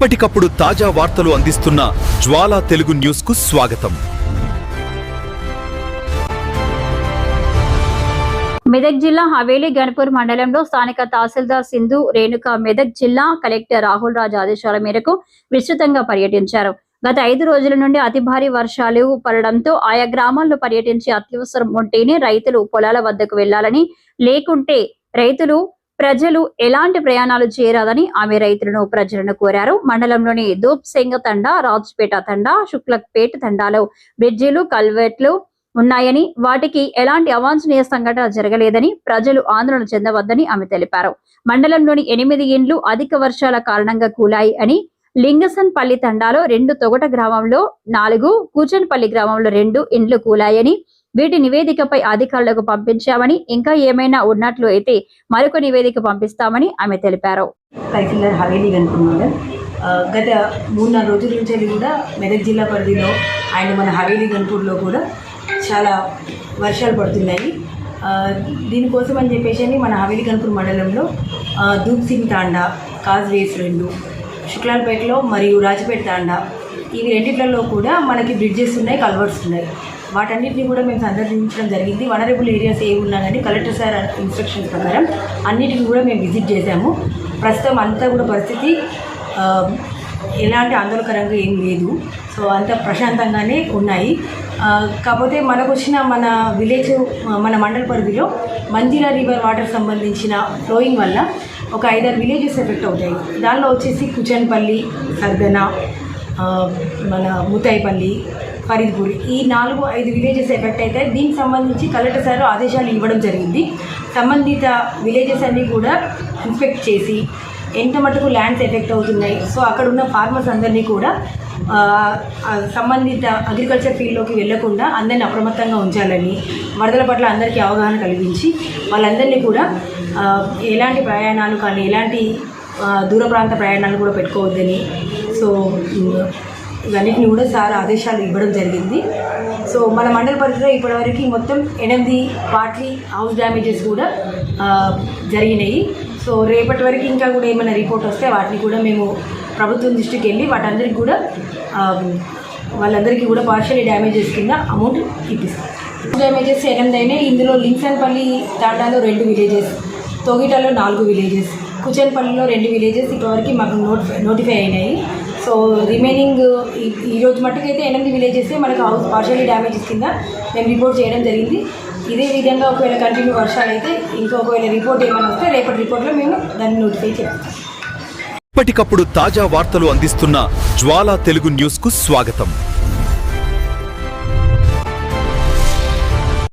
ఎప్పటికప్పుడు తాజా వార్తలు అందిస్తున్న జ్వాలా తెలుగు న్యూస్కు స్వాగతం. మెదక్ జిల్లా హవేలీ గణపూర్ మండలంలో స్థానిక తహసీల్దార్ సింధు రేణుక మెదక్ జిల్లా కలెక్టర్ రాహుల్ రాజ్ ఆదేశాల మేరకు విస్తృతంగా పర్యటించారు. గత ఐదు రోజుల నుండి అతి భారీ వర్షాలు పడడంతో ఆయా గ్రామాల్లో పర్యటించి అత్యవసరం ఉంటేనే రైతులు పొలాల వద్దకు వెళ్ళాలని లేకుంటే రైతులు ప్రజలు ఎలాంటి ప్రయాణాలు చేయరాదని ఆమె రైతులను ప్రజలను కోరారు. మండలంలోని దూప్ సెంగ తండా రాజ్పేట తండా శుక్లక్పేట తండాలో బ్రిడ్జిలు కల్వెట్లు ఉన్నాయని వాటికి ఎలాంటి అవాంఛనీయ సంఘటన జరగలేదని ప్రజలు ఆందోళన చెందవద్దని ఆమె తెలిపారు. మండలంలోని ఎనిమిది ఇండ్లు అధిక వర్షాల కారణంగా కూలాయి అని లింగసన్పల్లి తండాలో రెండు తొగట గ్రామంలో నాలుగు కూచన్పల్లి గ్రామంలో రెండు ఇండ్లు కూలాయని వీటి నివేదికపై అధికారులకు పంపించామని ఇంకా ఏమైనా ఉన్నట్లు అయితే మరొక నివేదిక పంపిస్తామని ఆమె తెలిపారు. హవేలీ గత మూడు నాలుగు రోజుల నుంచి కూడా మెదక్ జిల్లా పరిధిలో అండ్ మన హవేలీ గన్పూర్లో కూడా చాలా వర్షాలు పడుతున్నాయి. దీనికోసం అని చెప్పేసి అని మన హవేలీ గన్పూర్ మండలంలో దూప్ సింగ్ తాండా కాజ్వేస్ రెండు శుక్లాల్పేటలో మరియు రాజపేట తాండా ఇవి రెండిట్లలో కూడా మనకి బ్రిడ్జెస్ ఉన్నాయి కల్వర్ట్స్ ఉన్నాయి. వాటన్నిటిని కూడా మేము సందర్శించడం జరిగింది. వనరబుల్ ఏరియాస్ ఏ ఉన్నా కానీ కలెక్టర్ సార్ ఇన్స్ట్రక్షన్స్ ప్రకారం అన్నిటిని కూడా మేము విజిట్ చేశాము. ప్రస్తుతం అంతా కూడా పరిస్థితి ఎలాంటి ఆందోళనకరంగా ఏం లేదు. సో అంత ప్రశాంతంగానే ఉన్నాయి. కాకపోతే మనకు వచ్చిన మన విలేజ్ మన మండల పరిధిలో మంజీరా రివర్ వాటర్ సంబంధించిన ఫ్లోయింగ్ వల్ల ఒక ఐదారు విలేజెస్ ఎఫెక్ట్ అవుతాయి. దానిలో వచ్చేసి కుచన్పల్లి సర్దన మన ముతాయిపల్లి ఫరీద్పూర్ ఈ నాలుగు ఐదు విలేజెస్ ఎఫెక్ట్ అయితే దీనికి సంబంధించి కలెక్టర్ సార్ ఆదేశాలు ఇవ్వడం జరిగింది. సంబంధిత విలేజెస్ అన్నీ కూడా ఇన్స్పెక్ట్ చేసి ఎంత మటుకు ల్యాండ్స్ ఎఫెక్ట్ అవుతున్నాయి. సో అక్కడ ఉన్న ఫార్మర్స్ అందరినీ కూడా సంబంధిత అగ్రికల్చర్ ఫీల్డ్లోకి వెళ్ళకుండా అందరిని అప్రమత్తంగా ఉంచాలని వరదల పట్ల అందరికీ అవగాహన కలిగించి వాళ్ళందరినీ కూడా ఎలాంటి ప్రయాణాలు కానీ ఎలాంటి దూర ప్రాంత ప్రయాణాలు కూడా పెట్టుకోవద్దని సో ఇవన్నిటిని కూడా సార్ ఆదేశాలు ఇవ్వడం జరిగింది. సో మన మండల పరిధిలో ఇప్పటివరకు మొత్తం ఎనిమిది పార్ట్లీ హౌస్ డ్యామేజెస్ కూడా జరిగినాయి. సో రేపటి వరకు ఇంకా కూడా ఏమైనా రిపోర్ట్ వస్తే వాటిని కూడా మేము ప్రభుత్వం దృష్టికి వెళ్ళి వాటందరికి కూడా వాళ్ళందరికీ కూడా పార్షియల్ డ్యామేజెస్ కింద అమౌంట్ ఇప్పిస్తాం. డ్యామేజెస్ ఎనిమిది అయినాయి. ఇందులో లింక్సన్పల్లి తాటాలో రెండు విలేజెస్ తోగిటలో నాలుగు విలేజెస్ కుచన్పల్లిలో రెండు విలేజెస్ ఇప్పటివరకు మాకు నోటిఫై నోటిఫై అయినాయి. సో రిమైనింగ్ ఈ- ఈ రోజు మట్టుకైతే ఎనిమిది విలేజెస్ మనకు హౌస్ పార్షియలీ డ్యామేజెస్ కింద మేము రిపోర్ట్ చేయడం జరిగింది. ఇదే విధంగా ఒకవేళ కంటిన్యూ వర్షాలు అయితే ఇంకా ఒకవేళ రిపోర్ట్ ఏమైనా వస్తే రేపటి రిపోర్ట్లో మేము దాన్ని నోటిఫై చేస్తాం. ఎప్పటికప్పుడు తాజా వార్తలు అందిస్తున్న జ్వాలా తెలుగు న్యూస్కు స్వాగతం.